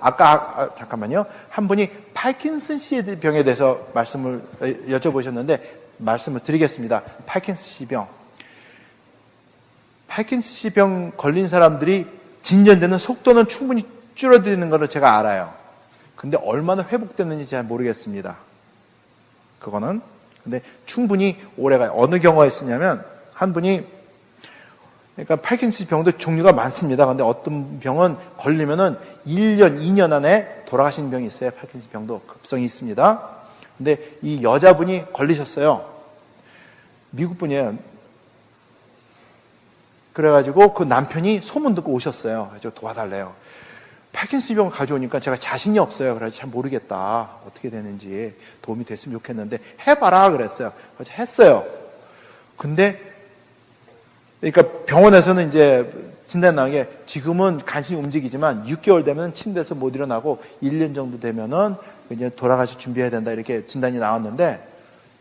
아까 아, 잠깐만요. 한 분이 파킨슨씨 병에 대해서 말씀을 여쭤보셨는데 말씀을 드리겠습니다. 파킨슨 씨 병. 파킨슨 씨 병 걸린 사람들이 진전되는 속도는 충분히 줄어드는 것을 제가 알아요. 근데 얼마나 회복됐는지 잘 모르겠습니다. 그거는. 근데 충분히 오래가요. 어느 경우가 있었냐면 한 분이 그러니까 파킨슨 병도 종류가 많습니다. 근데 어떤 병은 걸리면은 1년, 2년 안에 돌아가시는 병이 있어요. 파킨슨 병도 급성이 있습니다. 근데 이 여자분이 걸리셨어요. 미국 분이에요. 그래가지고 그 남편이 소문 듣고 오셨어요. 그래서 도와달래요. 파킨슨 병을 가져오니까 제가 자신이 없어요. 그래서 잘 모르겠다. 어떻게 되는지 도움이 됐으면 좋겠는데 해봐라 그랬어요. 그래서 했어요. 근데 그러니까 병원에서는 이제 진단 나온 게 지금은 간신히 움직이지만 6개월 되면 침대에서 못 일어나고 1년 정도 되면은 이제 돌아가시 준비해야 된다 이렇게 진단이 나왔는데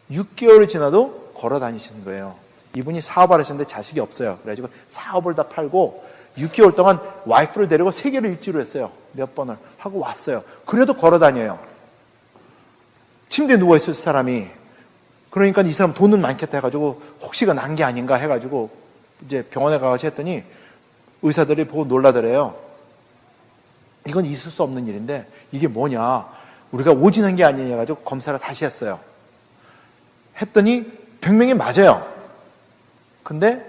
6개월이 지나도 걸어 다니시는 거예요. 이분이 사업을 하셨는데 자식이 없어요. 그래가지고 사업을 다 팔고 6개월 동안 와이프를 데리고 세계를 일주를 했어요. 몇 번을 하고 왔어요. 그래도 걸어 다녀요. 침대에 누워 있을 사람이 그러니까 이 사람 돈은 많겠다 해가지고 혹시가 난 게 아닌가 해가지고 이제 병원에 가서 했더니 의사들이 보고 놀라더래요. 이건 있을 수 없는 일인데 이게 뭐냐? 우리가 오지는 게 아니냐 가지고 검사를 다시 했어요. 했더니 병명이 맞아요. 근데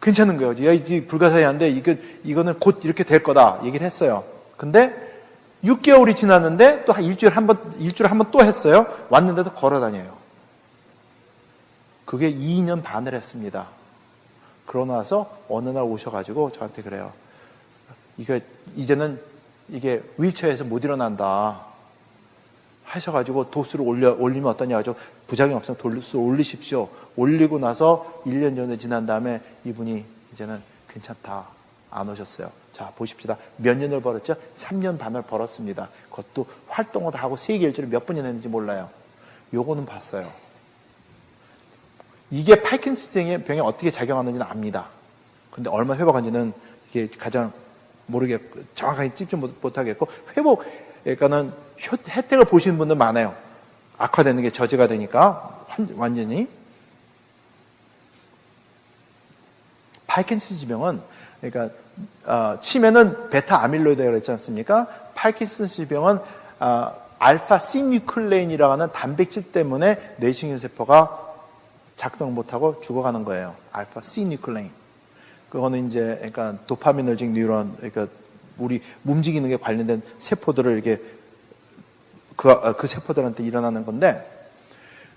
괜찮은 거예요. 야, 이게 불가사의한데 이거 이거는 곧 이렇게 될 거다 얘기를 했어요. 근데 6개월이 지났는데 또 한 일주일 한 번, 일주일에 한 번 또 했어요. 왔는데도 걸어 다녀요. 그게 2년 반을 했습니다. 그러고 나서 어느 날 오셔가지고 저한테 그래요. 이게 이제는 이게 윌체어에서 못 일어난다. 하셔가지고 도수를 올려, 올리면 어떠냐. 죠 부작용 없으면 도수를 올리십시오. 올리고 나서 1년 정도 지난 다음에 이분이 이제는 괜찮다. 안 오셨어요. 자, 보십시다. 몇 년을 벌었죠? 3년 반을 벌었습니다. 그것도 활동을 하고 세계 일주를 몇 번이나 했는지 몰라요. 요거는 봤어요. 이게 파킨슨의 병에 어떻게 작용하는지는 압니다. 근데 얼마 회복한지는 이게 가장 모르겠, 정확하게 찝지 못하겠고, 회복, 그러니까는 혜택을 보시는 분들 많아요. 악화되는 게 저지가 되니까, 완전히. 파킨슨 지병은, 그러니까, 어, 치매는 베타 아밀로이드가 그랬지 않습니까? 파킨슨 지병은, 어, 알파 시뉴클레인이라고 하는 단백질 때문에 뇌신경세포가 작동을 못하고 죽어가는 거예요. 알파 C 뉴클레인. 그거는 이제 그러니까 도파미너직 뉴런 그러니까 우리 움직이는 게 관련된 세포들을 이렇게 그, 어, 그 세포들한테 일어나는 건데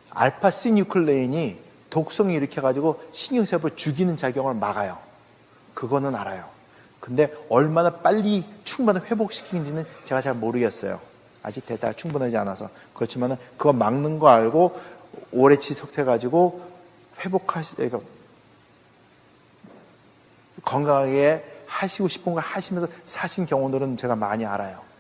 알파 C 뉴클레인이 독성이 일으켜 가지고 신경세포를 죽이는 작용을 막아요. 그거는 알아요. 근데 얼마나 빨리 충분히 회복시키는지는 제가 잘 모르겠어요. 아직 데이터가 충분하지 않아서. 그렇지만 그거 막는 거 알고 오래 지속해 가지고 회복하시, 그러니까 건강하게 하시고 싶은 거 하시면서 사신 경우들은 제가 많이 알아요.